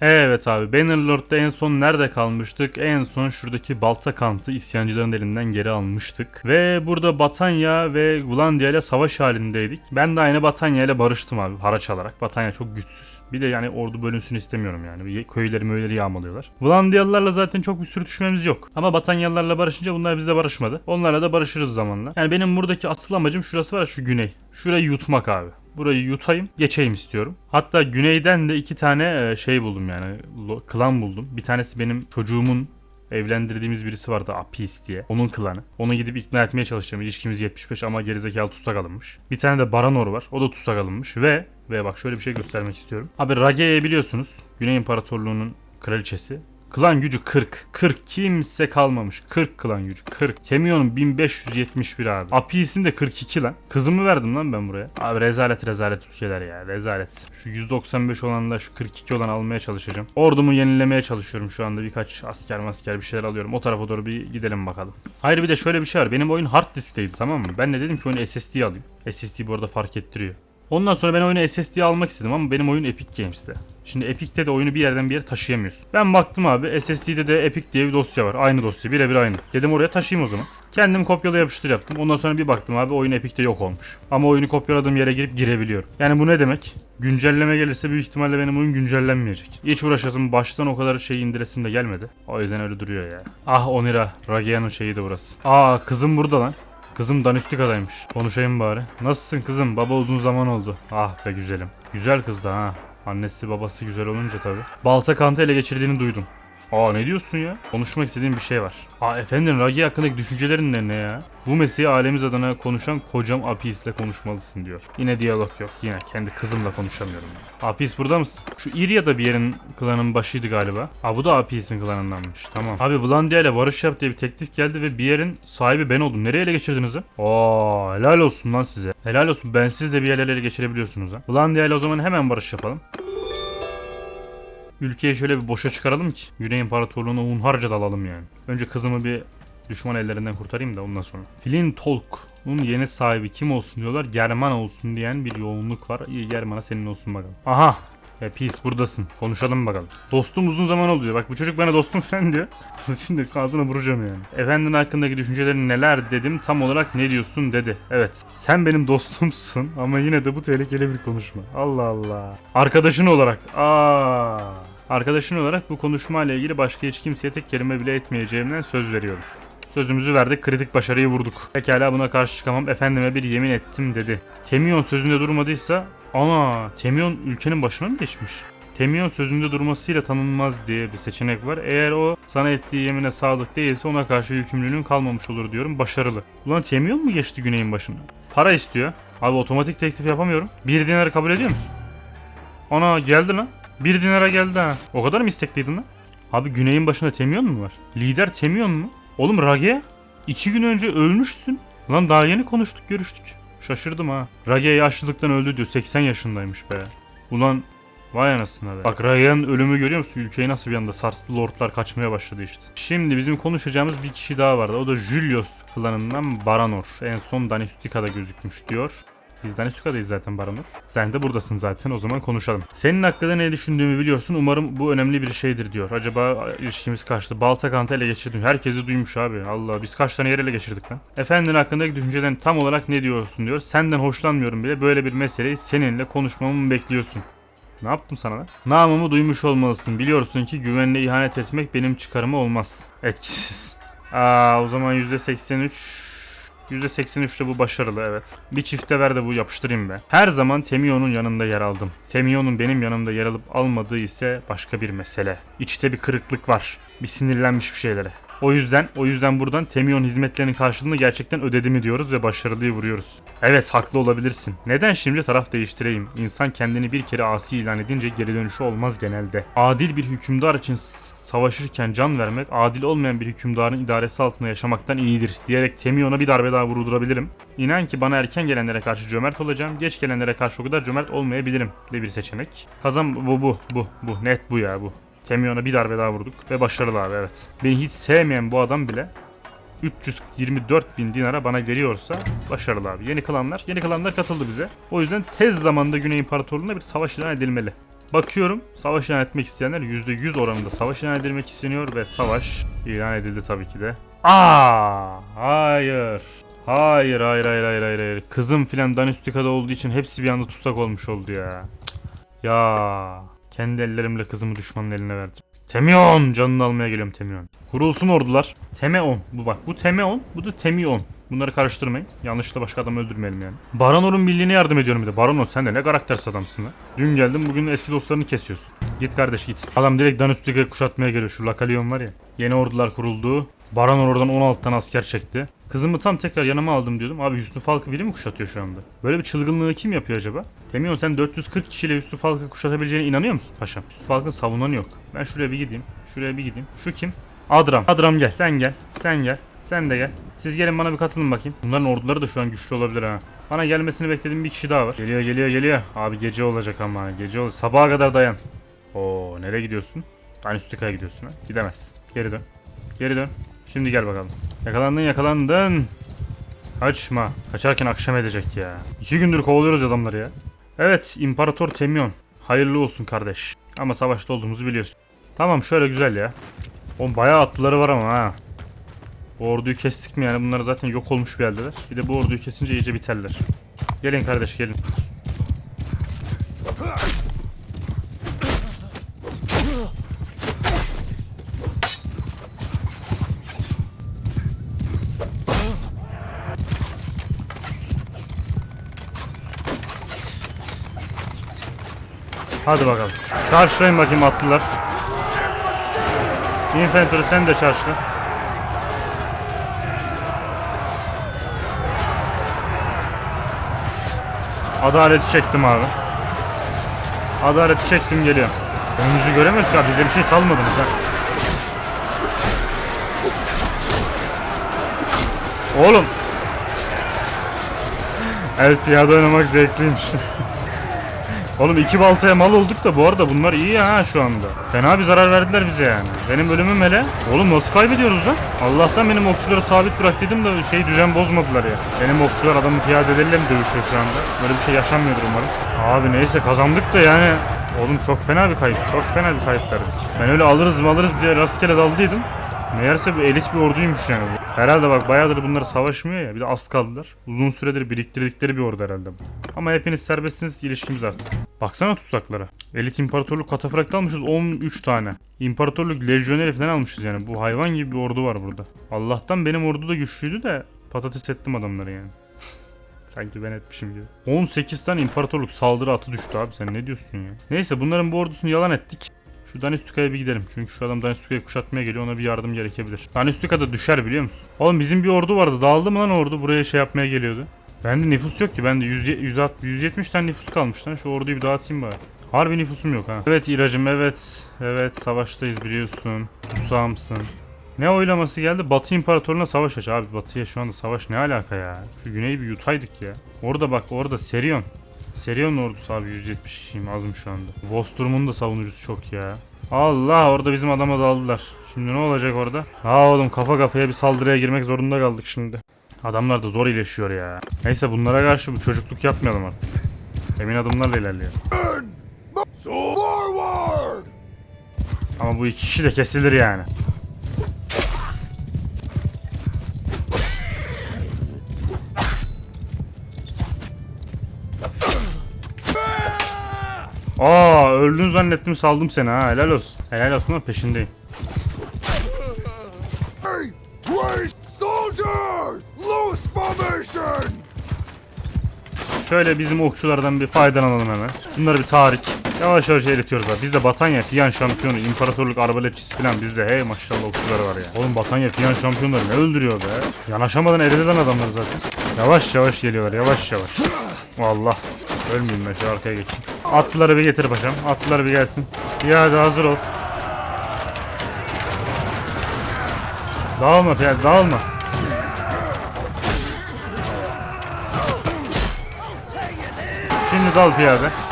Evet abi Bannerlord'da en son nerede kalmıştık? En son şuradaki balta kantı isyancıların elinden geri almıştık. Ve burada Batanya ve Glandia ile savaş halindeydik. Ben de aynı Batanya ile barıştım abi haraç alarak. Batanya çok güçsüz. Bir de yani ordu bölünsün istemiyorum yani. Köyleri möyleri yağmalıyorlar. Glandiyalılarla zaten çok bir sürtüşmemiz yok. Ama Batanyalılarla barışınca bunlar bizle barışmadı. Onlarla da barışırız zamanla. Yani benim buradaki asıl amacım şurası var şu güney. Şurayı yutmak abi. Burayı yutayım, geçeyim istiyorum. Hatta güneyden de iki tane e, şey buldum yani. Klan buldum. Bir tanesi benim çocuğumun evlendirdiğimiz birisi vardı Apis diye. Onun klanı. Onu gidip ikna etmeye çalışacağım. İlişkimiz 75 ama gerizekalı tutsak alınmış. Bir tane de Baranor var. O da tutsak alınmış ve ve bak şöyle bir şey göstermek istiyorum. Abi Rage'yi biliyorsunuz. Güney İmparatorluğu'nun kraliçesi. Klan gücü 40. 40 kimse kalmamış. 40 klan gücü 40. Temion'un 1571 abi. Apis'in de 42 lan. Kızımı verdim lan ben buraya. Abi rezalet rezalet ülkeler ya rezalet. Şu 195 olanla şu 42 olan almaya çalışacağım. Ordumu yenilemeye çalışıyorum şu anda. Birkaç asker masker bir şeyler alıyorum. O tarafa doğru bir gidelim bakalım. Hayır bir de şöyle bir şey var. Benim oyun hard diskteydi tamam mı? Ben de dedim ki oyunu SSD alayım. SSD bu arada fark ettiriyor. Ondan sonra ben oyunu SSD'ye almak istedim ama benim oyun Epic Games'te. Şimdi Epic'te de oyunu bir yerden bir yere taşıyamıyorsun. Ben baktım abi SSD'de de Epic diye bir dosya var. Aynı dosya birebir aynı. Dedim oraya taşıyayım o zaman. Kendim kopyala yapıştır yaptım. Ondan sonra bir baktım abi oyun Epic'te yok olmuş. Ama oyunu kopyaladığım yere girip girebiliyorum. Yani bu ne demek? Güncelleme gelirse büyük ihtimalle benim oyun güncellenmeyecek. Hiç uğraşasım baştan o kadar şey indiresim de gelmedi. O yüzden öyle duruyor ya. Ah Onira. Ragia'nın şeyi de burası. Aa kızım burada lan. Kızım Danistika'daymış. Konuşayım bari. Nasılsın kızım? Baba uzun zaman oldu. Ah be güzelim. Güzel kız da ha. Annesi babası güzel olunca tabi. Balta kantı ele geçirdiğini duydum. Aa ne diyorsun ya? Konuşmak istediğim bir şey var. Aa efendim Ragi hakkındaki düşüncelerin ne ne ya? Bu mesleği alemiz adına konuşan kocam Apis'le konuşmalısın diyor. Yine diyalog yok. Yine kendi kızımla konuşamıyorum. ya. Apis burada mısın? Şu İrya'da bir yerin klanın başıydı galiba. Aa bu da Apis'in klanındanmış. Tamam. Abi Vlandia ile barış yap diye bir teklif geldi ve bir yerin sahibi ben oldum. Nereye ele geçirdiniz ha? Oo helal olsun lan size. Helal olsun. Ben siz de bir yerlere ele geçirebiliyorsunuz ha. Vlandia ile o zaman hemen barış yapalım. Ülkeyi şöyle bir boşa çıkaralım ki Güney İmparatorluğu'na unharca dalalım yani. Önce kızımı bir düşman ellerinden kurtarayım da ondan sonra. Flin Tolk'un yeni sahibi kim olsun diyorlar. German olsun diyen bir yoğunluk var. İyi German'a senin olsun bakalım. Aha e, Peace buradasın. Konuşalım bakalım. Dostum uzun zaman oldu diyor. Bak bu çocuk bana dostum falan diyor. Şimdi ağzına vuracağım yani. Efendinin hakkındaki düşüncelerin neler dedim. Tam olarak ne diyorsun dedi. Evet. Sen benim dostumsun ama yine de bu tehlikeli bir konuşma. Allah Allah. Arkadaşın olarak. Aa. Arkadaşın olarak bu konuşmayla ilgili başka hiç kimseye tek kelime bile etmeyeceğimden söz veriyorum. Sözümüzü verdik, kritik başarıyı vurduk. Pekala buna karşı çıkamam, efendime bir yemin ettim dedi. Temion sözünde durmadıysa, ana Temion ülkenin başına mı geçmiş? Temion sözünde durmasıyla tanınmaz diye bir seçenek var. Eğer o sana ettiği yemine sadık değilse ona karşı yükümlülüğün kalmamış olur diyorum. Başarılı. Ulan Temion mu geçti güneyin başına? Para istiyor. Abi otomatik teklif yapamıyorum. Bir dinarı kabul ediyor musun? Ana geldi lan. Bir dinara geldi ha. O kadar mı istekliydin lan? Abi güneyin başında Temion mu var? Lider Temion mu? Oğlum Rage? İki gün önce ölmüşsün. Lan daha yeni konuştuk görüştük. Şaşırdım ha. Rage yaşlılıktan öldü diyor. 80 yaşındaymış be. Ulan Vay anasına be. Bak Rage'nin ölümü görüyor musun? Ülkeyi nasıl bir anda sarstı lordlar kaçmaya başladı işte. Şimdi bizim konuşacağımız bir kişi daha vardı. O da Julius klanından Baranor. En son Danistika'da gözükmüş diyor. Biz Danistika'dayız zaten Baranor. Sen de buradasın zaten o zaman konuşalım. Senin hakkında ne düşündüğümü biliyorsun. Umarım bu önemli bir şeydir diyor. Acaba ilişkimiz kaçtı? Balta kantı ele geçirdim. Herkesi duymuş abi. Allah biz kaç tane yer ele geçirdik lan. Efendinin hakkındaki düşüncelerin tam olarak ne diyorsun diyor. Senden hoşlanmıyorum bile. Böyle bir meseleyi seninle konuşmamı mı bekliyorsun? Ne yaptım sana lan? Namımı duymuş olmalısın. Biliyorsun ki güvenle ihanet etmek benim çıkarıma olmaz. Etkisiz. Aa o zaman %83 %83'te bu başarılı evet. Bir çifte ver de bu yapıştırayım be. Her zaman Temion'un yanında yer aldım. Temion'un benim yanımda yer alıp almadığı ise başka bir mesele. İçte bir kırıklık var. Bir sinirlenmiş bir şeylere. O yüzden o yüzden buradan Temion hizmetlerinin karşılığını gerçekten ödedi diyoruz ve başarılıyı vuruyoruz. Evet haklı olabilirsin. Neden şimdi taraf değiştireyim? İnsan kendini bir kere asi ilan edince geri dönüşü olmaz genelde. Adil bir hükümdar için savaşırken can vermek adil olmayan bir hükümdarın idaresi altında yaşamaktan iyidir diyerek Temion'a bir darbe daha vurdurabilirim. İnan ki bana erken gelenlere karşı cömert olacağım, geç gelenlere karşı o kadar cömert olmayabilirim de bir seçenek. Kazan bu bu bu bu net bu ya bu. Temion'a bir darbe daha vurduk ve başarılı abi evet. Beni hiç sevmeyen bu adam bile 324 bin dinara bana geliyorsa başarılı abi. Yeni klanlar, yeni klanlar katıldı bize. O yüzden tez zamanda Güney İmparatorluğu'na bir savaş ilan edilmeli. Bakıyorum savaş ilan etmek isteyenler %100 oranında savaş ilan edilmek isteniyor ve savaş ilan edildi tabii ki de. Aa, hayır. Hayır hayır hayır hayır hayır hayır. Kızım filan Danüstika'da olduğu için hepsi bir anda tutsak olmuş oldu ya. Ya kendi ellerimle kızımı düşmanın eline verdim. Temion canını almaya geliyorum Temion. Kurulsun ordular. Temeon bu bak bu Temeon bu da Temion. Bunları karıştırmayın. Yanlışlıkla başka adam öldürmeyelim yani. Baranor'un birliğine yardım ediyorum bir de. Baranor sen de ne karaktersiz adamsın lan. Dün geldim bugün eski dostlarını kesiyorsun. Git kardeş git. Adam direkt Danustika'yı kuşatmaya geliyor. Şu Lakalion var ya. Yeni ordular kuruldu. Baranor oradan 16 tane asker çekti. Kızımı tam tekrar yanıma aldım diyordum. Abi Hüsnü Falk'ı biri mi kuşatıyor şu anda? Böyle bir çılgınlığı kim yapıyor acaba? Temiyon sen 440 kişiyle Hüsnü Falk'ı kuşatabileceğine inanıyor musun paşam? Hüsnü Falk'ın savunanı yok. Ben şuraya bir gideyim. Şuraya bir gideyim. Şu kim? Adram. Adram gel. Sen gel. Sen gel. Sen de gel. Siz gelin bana bir katılın bakayım. Bunların orduları da şu an güçlü olabilir ha. Bana gelmesini beklediğim bir kişi daha var. Geliyor geliyor geliyor. Abi gece olacak ama. Gece olacak. Sabaha kadar dayan. Oo nereye gidiyorsun? Danüstika'ya gidiyorsun ha. Gidemezsin. Geri dön. Geri dön. Şimdi gel bakalım. Yakalandın yakalandın. Kaçma. Kaçarken akşam edecek ya. İki gündür kovalıyoruz adamları ya. Evet İmparator Temion. Hayırlı olsun kardeş. Ama savaşta olduğumuzu biliyorsun. Tamam şöyle güzel ya. O bayağı atlıları var ama ha. Bu orduyu kestik mi yani bunlar zaten yok olmuş bir haldeler. Bir de bu orduyu kesince iyice biterler. Gelin kardeş gelin. Hadi bakalım. Karşılayın bakayım atlılar. Infantry sen de çarşıla. Adaleti çektim abi. Adaleti çektim geliyor. Önümüzü göremiyoruz abi. Bize bir şey salmadınız ha. Oğlum. Evet piyade oynamak zevkliymiş. Oğlum iki baltaya mal olduk da bu arada bunlar iyi ha şu anda. Fena bir zarar verdiler bize yani. Benim bölümüm hele. Oğlum nasıl kaybediyoruz lan? Allah'tan benim okçuları sabit bırak dedim de şey düzen bozmadılar ya. Benim okçular adamın piyadeleriyle mi dövüşüyor şu anda? Böyle bir şey yaşanmıyordur umarım. Abi neyse kazandık da yani. Oğlum çok fena bir kayıp. Çok fena bir kayıp verdik. Ben öyle alırız mı alırız diye rastgele daldıydım. Meğerse bu elit bir orduymuş yani bu. Herhalde bak bayağıdır bunlar savaşmıyor ya. Bir de az kaldılar. Uzun süredir biriktirdikleri bir ordu herhalde bu. Ama hepiniz serbestsiniz ilişkimiz artsın. Baksana tutsaklara. Elit imparatorluk katafrakta almışız 13 tane. İmparatorluk lejyoneri falan almışız yani. Bu hayvan gibi bir ordu var burada. Allah'tan benim ordu da güçlüydü de patates ettim adamları yani. Sanki ben etmişim gibi. 18 tane imparatorluk saldırı atı düştü abi sen ne diyorsun ya? Neyse bunların bu ordusunu yalan ettik. Şu Danüstika'ya bir gidelim. Çünkü şu adam Danüstika'yı kuşatmaya geliyor. Ona bir yardım gerekebilir. Danüstika da düşer biliyor musun? Oğlum bizim bir ordu vardı. Dağıldı mı lan ordu? Buraya şey yapmaya geliyordu. Bende nüfus yok ki. Bende 100, 100, 170 tane nüfus kalmış lan. Şu orduyu bir dağıtayım bari. Harbi nüfusum yok ha. Evet İracım evet. Evet savaştayız biliyorsun. Tutsağımsın. Ne oylaması geldi? Batı İmparatorluğu'na savaş aç. Abi Batı'ya şu anda savaş ne alaka ya? Şu güneyi bir yutaydık ya. Orada bak orada Serion. Serion ordusu abi 170 kişiyim azım şu anda. Vostrum'un da savunucusu çok ya. Allah orada bizim adama daldılar. Şimdi ne olacak orada? Ha oğlum kafa kafaya bir saldırıya girmek zorunda kaldık şimdi. Adamlar da zor iyileşiyor ya. Neyse bunlara karşı bu çocukluk yapmayalım artık. Emin adımlarla forward! Ama bu iki kişi de kesilir yani. Aa öldün zannettim saldım seni ha helal olsun. Helal olsun ama peşindeyim. Hey! Raise soldiers! Loose formation! Şöyle bizim okçulardan bir faydalanalım hemen. Bunları bir tahrik. Yavaş yavaş eritiyoruz abi. Bizde Batanya, Fiyan şampiyonu, İmparatorluk arbaletçisi falan bizde. Hey maşallah okçular var ya. Oğlum Batanya, Fiyan şampiyonları ne öldürüyor be. Yanaşamadan erilen adamlar zaten. Yavaş yavaş geliyorlar yavaş yavaş. Allah. Ölmeyeyim ben şu arkaya geçeyim. Atlıları bir getir paşam. Atlıları bir gelsin. Piyade hazır ol. Dağılma piyade dağılma. Şimdi dal piyade.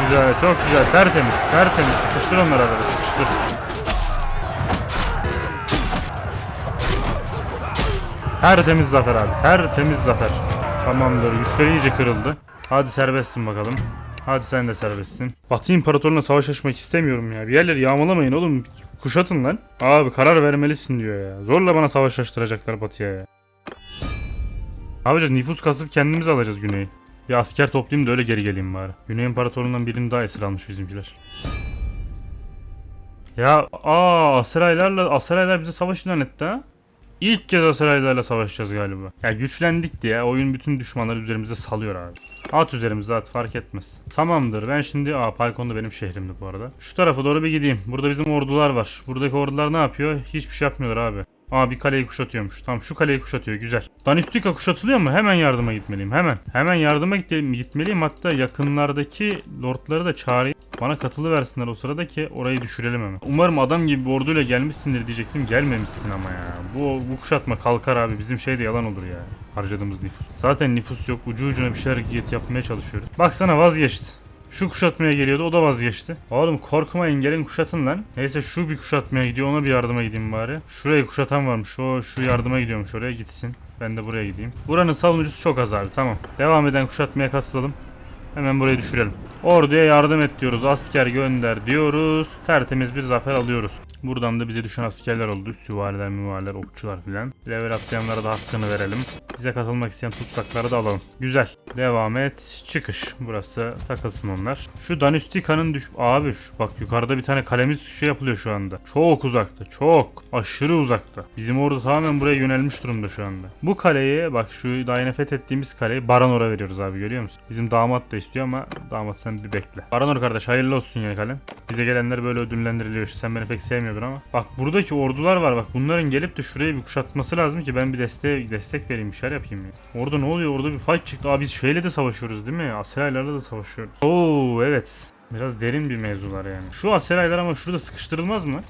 Güzel, çok güzel. Tertemiz, tertemiz. Sıkıştır onları arada, sıkıştır. Tertemiz zafer abi, tertemiz zafer. Tamamdır, güçleri iyice kırıldı. Hadi serbestsin bakalım. Hadi sen de serbestsin. Batı İmparatorluğu'na savaş açmak istemiyorum ya. Bir yerleri yağmalamayın oğlum. Kuşatın lan. Abi karar vermelisin diyor ya. Zorla bana savaş açtıracaklar Batı'ya ya. Ne? Nüfus kasıp kendimiz alacağız Güney'i. Bir asker toplayayım da öyle geri geleyim bari. Güney İmparatorluğundan birini daha esir almış bizimkiler. Ya aa Aseraylarla Aseraylar bize savaş ilan etti ha. İlk kez Aseraylarla savaşacağız galiba. Ya güçlendik diye oyun bütün düşmanları üzerimize salıyor abi. At üzerimize at fark etmez. Tamamdır ben şimdi aa Paykon da benim şehrimdi bu arada. Şu tarafa doğru bir gideyim. Burada bizim ordular var. Buradaki ordular ne yapıyor? Hiçbir şey yapmıyorlar abi. Aa bir kaleyi kuşatıyormuş. Tamam şu kaleyi kuşatıyor güzel. Danistika kuşatılıyor mu? Hemen yardıma gitmeliyim hemen. Hemen yardıma git- gitmeliyim hatta yakınlardaki lordları da çağırayım. Bana katılı versinler o sırada ki orayı düşürelim hemen. Umarım adam gibi bir orduyla gelmişsindir diyecektim. Gelmemişsin ama ya. Bu, bu kuşatma kalkar abi. Bizim şey de yalan olur ya. Harcadığımız nüfus. Zaten nüfus yok. Ucu ucuna bir şeyler yapmaya çalışıyoruz. Baksana vazgeçti. Şu kuşatmaya geliyordu o da vazgeçti. Oğlum korkma engelin kuşatın lan. Neyse şu bir kuşatmaya gidiyor ona bir yardıma gideyim bari. Şurayı kuşatan varmış o şu yardıma gidiyormuş oraya gitsin. Ben de buraya gideyim. Buranın savunucusu çok az abi tamam. Devam eden kuşatmaya katılalım. Hemen burayı düşürelim. Orduya yardım et diyoruz. Asker gönder diyoruz. Tertemiz bir zafer alıyoruz. Buradan da bize düşen askerler oldu. Süvariler, müvariler, okçular filan. Level atlayanlara da hakkını verelim. Bize katılmak isteyen tutsakları da alalım. Güzel. Devam et. Çıkış. Burası takılsın onlar. Şu Danustika'nın düş... Abi şu bak yukarıda bir tane kalemiz şey yapılıyor şu anda. Çok uzakta. Çok. Aşırı uzakta. Bizim ordu tamamen buraya yönelmiş durumda şu anda. Bu kaleye bak şu daha fethettiğimiz kaleyi Baranor'a veriyoruz abi görüyor musun? Bizim damat da istiyor ama damat sen bir bekle. Baranor kardeş hayırlı olsun ya kalem. Bize gelenler böyle ödüllendiriliyor. Sen beni pek sevmiyordun ama. Bak buradaki ordular var bak. Bunların gelip de şurayı bir kuşatması lazım ki ben bir desteğe, destek vereyim bir şeyler yapayım ya. Orada ne oluyor? Orada bir fight çıktı. Aa biz şeyle de savaşıyoruz değil mi? Aseraylarla da savaşıyoruz. Oo evet. Biraz derin bir mevzular yani. Şu Aseraylar ama şurada sıkıştırılmaz mı?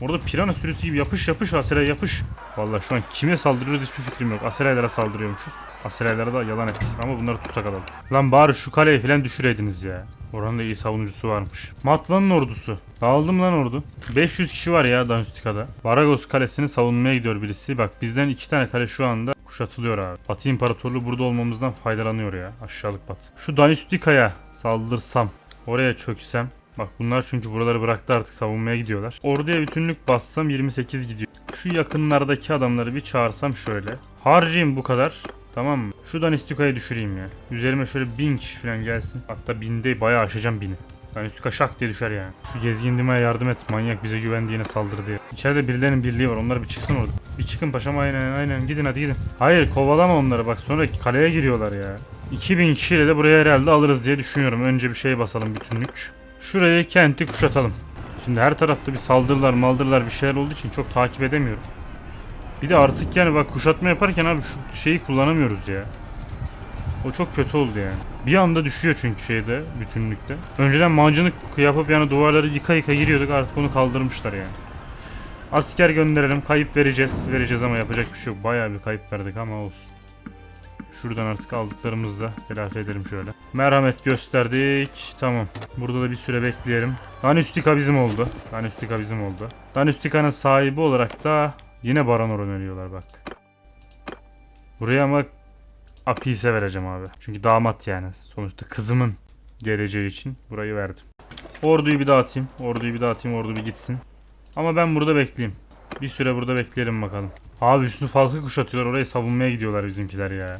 Orada pirana sürüsü gibi yapış yapış Aseray yapış. Vallahi şu an kime saldırıyoruz hiçbir fikrim yok. Aseraylara saldırıyormuşuz. Aseraylara da yalan ettik ama bunları tutsak alalım. Lan bari şu kaleyi falan düşüreydiniz ya. Oranın da iyi savunucusu varmış. Matvan'ın ordusu. Dağıldı mı lan ordu? 500 kişi var ya Danustika'da. Baragos kalesini savunmaya gidiyor birisi. Bak bizden iki tane kale şu anda kuşatılıyor abi. Batı İmparatorluğu burada olmamızdan faydalanıyor ya. Aşağılık Batı. Şu Danustika'ya saldırsam. Oraya çöksem. Bak bunlar çünkü buraları bıraktı artık savunmaya gidiyorlar. Orduya bütünlük bassam 28 gidiyor. Şu yakınlardaki adamları bir çağırsam şöyle. Harcayayım bu kadar. Tamam mı? Şu Danistika'yı düşüreyim ya. Üzerime şöyle bin kişi falan gelsin. Hatta binde bayağı aşacağım bini. Danistika şak diye düşer yani. Şu gezgin Dima'ya yardım et. Manyak bize güvendiğine saldırdı diye. İçeride birilerinin birliği var. Onlar bir çıksın orada. Bir çıkın paşam aynen aynen. Gidin hadi gidin. Hayır kovalama onları bak sonra kaleye giriyorlar ya. 2000 kişiyle de buraya herhalde alırız diye düşünüyorum. Önce bir şey basalım bütünlük. Şurayı kenti kuşatalım. Şimdi her tarafta bir saldırılar maldırılar bir şeyler olduğu için çok takip edemiyorum. Bir de artık yani bak kuşatma yaparken abi şu şeyi kullanamıyoruz ya. O çok kötü oldu yani. Bir anda düşüyor çünkü şeyde bütünlükte. Önceden mancınık yapıp yani duvarları yıka yıka giriyorduk artık onu kaldırmışlar yani. Asker gönderelim kayıp vereceğiz. Vereceğiz ama yapacak bir şey yok. Bayağı bir kayıp verdik ama olsun. Şuradan artık aldıklarımızı da telafi edelim şöyle. Merhamet gösterdik. Tamam. Burada da bir süre bekleyelim. Danustika bizim oldu. Danustika bizim oldu. Danustika'nın sahibi olarak da yine Baranor öneriyorlar bak. Buraya ama Apis'e vereceğim abi. Çünkü damat yani. Sonuçta kızımın geleceği için burayı verdim. Orduyu bir dağıtayım. Orduyu bir dağıtayım. Ordu bir gitsin. Ama ben burada bekleyeyim. Bir süre burada bekleyelim bakalım. Abi üstünü falkı kuşatıyorlar. Orayı savunmaya gidiyorlar bizimkiler ya.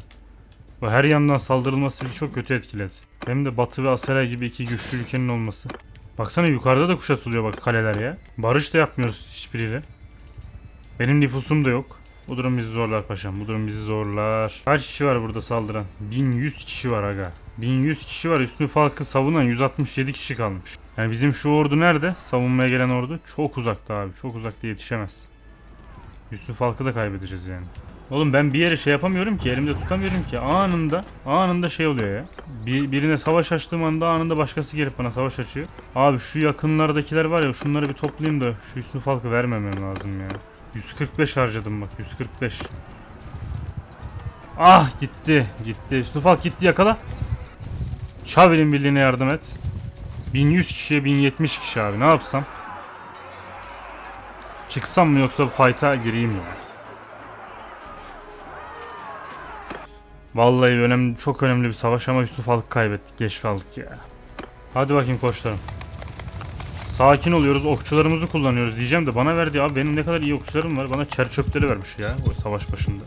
Bu her yandan saldırılması bizi çok kötü etkiledi. Hem de Batı ve Aseray gibi iki güçlü ülkenin olması. Baksana yukarıda da kuşatılıyor bak kaleler ya. Barış da yapmıyoruz hiçbiriyle. Benim nüfusum da yok. Bu durum bizi zorlar paşam. Bu durum bizi zorlar. Kaç kişi var burada saldıran? 1100 kişi var aga. 1100 kişi var. Üstünü Falk'ı savunan 167 kişi kalmış. Yani bizim şu ordu nerede? Savunmaya gelen ordu. Çok uzakta abi. Çok uzakta yetişemez. Üstü Falk'ı da kaybedeceğiz yani. Oğlum ben bir yere şey yapamıyorum ki elimde tutamıyorum ki anında anında şey oluyor ya. Bir, birine savaş açtığım anda anında başkası gelip bana savaş açıyor. Abi şu yakınlardakiler var ya şunları bir toplayayım da şu üstünü falkı vermemem lazım ya. 145 harcadım bak 145. Ah gitti gitti falk gitti yakala. Çavelin birliğine yardım et. 1100 kişiye 1070 kişi abi ne yapsam? Çıksam mı yoksa fight'a gireyim mi? Vallahi önemli, çok önemli bir savaş ama Yusuf Halk'ı kaybettik. Geç kaldık ya. Hadi bakayım koçlarım. Sakin oluyoruz. Okçularımızı kullanıyoruz diyeceğim de bana verdi abi. Benim ne kadar iyi okçularım var. Bana çer çöpleri vermiş ya o savaş başında.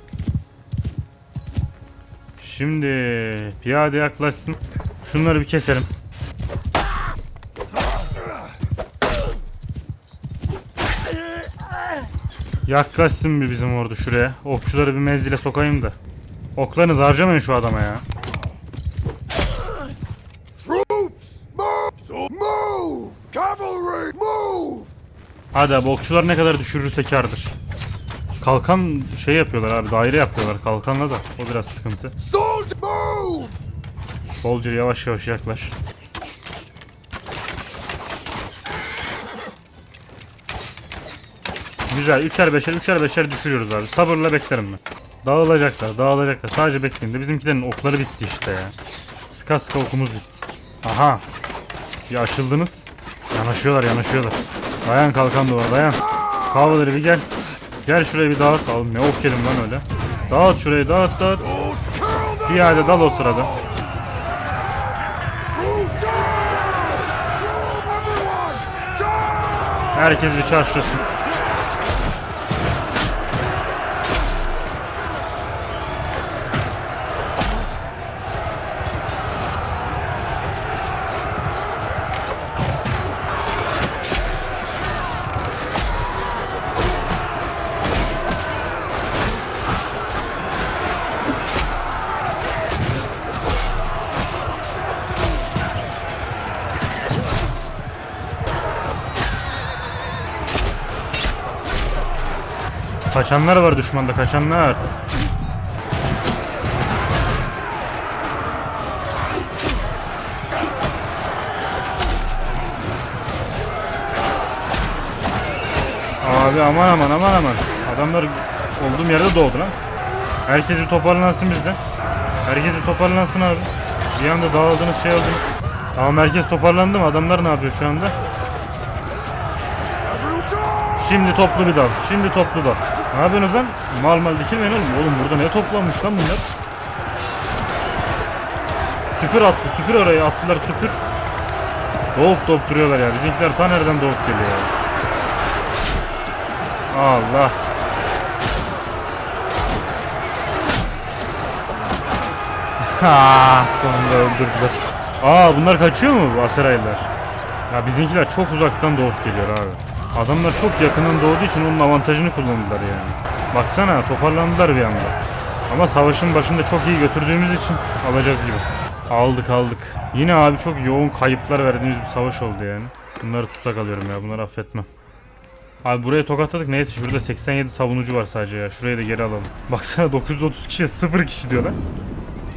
Şimdi piyade yaklaşsın. Şunları bir keselim. Yaklaşsın bir bizim ordu şuraya. Okçuları bir menzile sokayım da. Oklarınızı harcamayın şu adama ya. Hadi abi okçular ne kadar düşürürse kardır. Kalkan şey yapıyorlar abi daire yapıyorlar kalkanla da o biraz sıkıntı. Soldier, yavaş yavaş yaklaş. Güzel. Üçer beşer, üçer beşer düşürüyoruz abi. Sabırla beklerim ben. Dağılacaklar, dağılacaklar. Sadece bekleyin de bizimkilerin okları bitti işte ya. Sıka sıka okumuz bitti. Aha. Bir açıldınız. Yanaşıyorlar, yanaşıyorlar. Dayan kalkan duvar, dayan. Kavaları bir gel. Gel şuraya bir dağıt. Oğlum ne ok yedim lan öyle. Dağıt şurayı, dağıt, dağıt. Yerde dal o sırada. Herkes bir çarşılasın. Kaçanlar var düşmanda kaçanlar. Abi aman aman aman aman. Adamlar olduğum yerde doğdu lan. Herkes bir toparlansın bizden. Herkes bir toparlansın abi. Bir anda dağıldınız şey oldunuz. Tamam herkes toparlandı mı? Adamlar ne yapıyor şu anda? Şimdi toplu bir dal. Şimdi toplu dal. Ne yapıyorsunuz lan? Mal mal dikilmeyin oğlum. Oğlum burada ne toplanmış lan bunlar? Süpür attı. Süpür orayı. Attılar süpür. Doğup doğup duruyorlar ya. Bizimkiler ta nereden doğup geliyor ya. Allah. Ha, sonunda öldürdüler. Aa bunlar kaçıyor mu bu Aseraylılar? Ya bizimkiler çok uzaktan doğup geliyor abi. Adamlar çok yakından doğduğu için onun avantajını kullandılar yani. Baksana toparlandılar bir anda. Ama savaşın başında çok iyi götürdüğümüz için alacağız gibi. Aldık aldık. Yine abi çok yoğun kayıplar verdiğimiz bir savaş oldu yani. Bunları tutsak alıyorum ya bunları affetmem. Abi buraya tokatladık neyse şurada 87 savunucu var sadece ya. Şurayı da geri alalım. Baksana 930 kişiye 0 kişi diyorlar.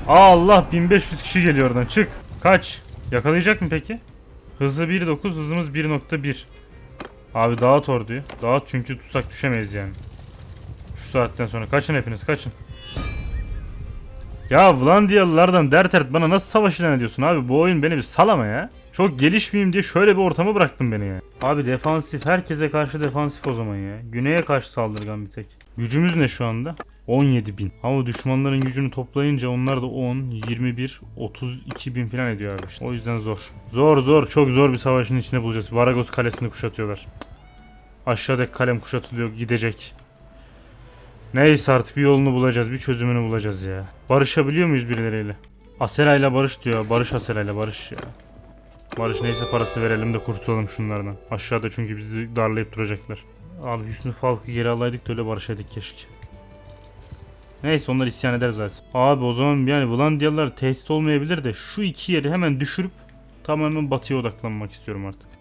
Allah 1500 kişi geliyor oradan çık. Kaç? Yakalayacak mı peki? Hızı 1.9 hızımız 1.1. Abi dağıt orduyu. Dağıt çünkü tutsak düşemeyiz yani. Şu saatten sonra kaçın hepiniz kaçın. Ya Vlandiyalılardan dert et bana nasıl savaş ilan ediyorsun abi? Bu oyun beni bir salama ya. Çok gelişmeyeyim diye şöyle bir ortama bıraktın beni ya. Abi defansif herkese karşı defansif o zaman ya. Güney'e karşı saldırgan bir tek. Gücümüz ne şu anda? 17 bin. Ama düşmanların gücünü toplayınca onlar da 10, 21, 32 bin falan ediyor abi işte. O yüzden zor. Zor zor çok zor bir savaşın içine bulacağız. Varagos kalesini kuşatıyorlar. Aşağıdaki kalem kuşatılıyor gidecek. Neyse artık bir yolunu bulacağız, bir çözümünü bulacağız ya. Barışabiliyor muyuz birileriyle? Asera'yla barış diyor. Barış Asera'yla barış ya. Barış neyse parası verelim de kurtulalım şunlardan. Aşağıda çünkü bizi darlayıp duracaklar. Abi Hüsnü Falk'ı geri alaydık da öyle barışaydık keşke. Neyse onlar isyan eder zaten. Abi o zaman yani Vlandiyalılar tehdit olmayabilir de şu iki yeri hemen düşürüp tamamen batıya odaklanmak istiyorum artık.